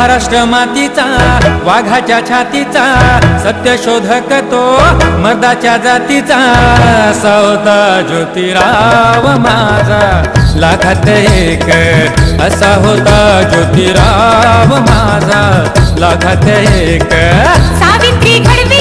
महाराष्ट्र मातीचा वाघाच्या छातीचा सत्य शोधक तो मर्दाच्या जातीचा सौदा ज्योतिराव माझा. लाखात एक असा होता ज्योतिराव माझा. लाखात एक सावित्री घडवी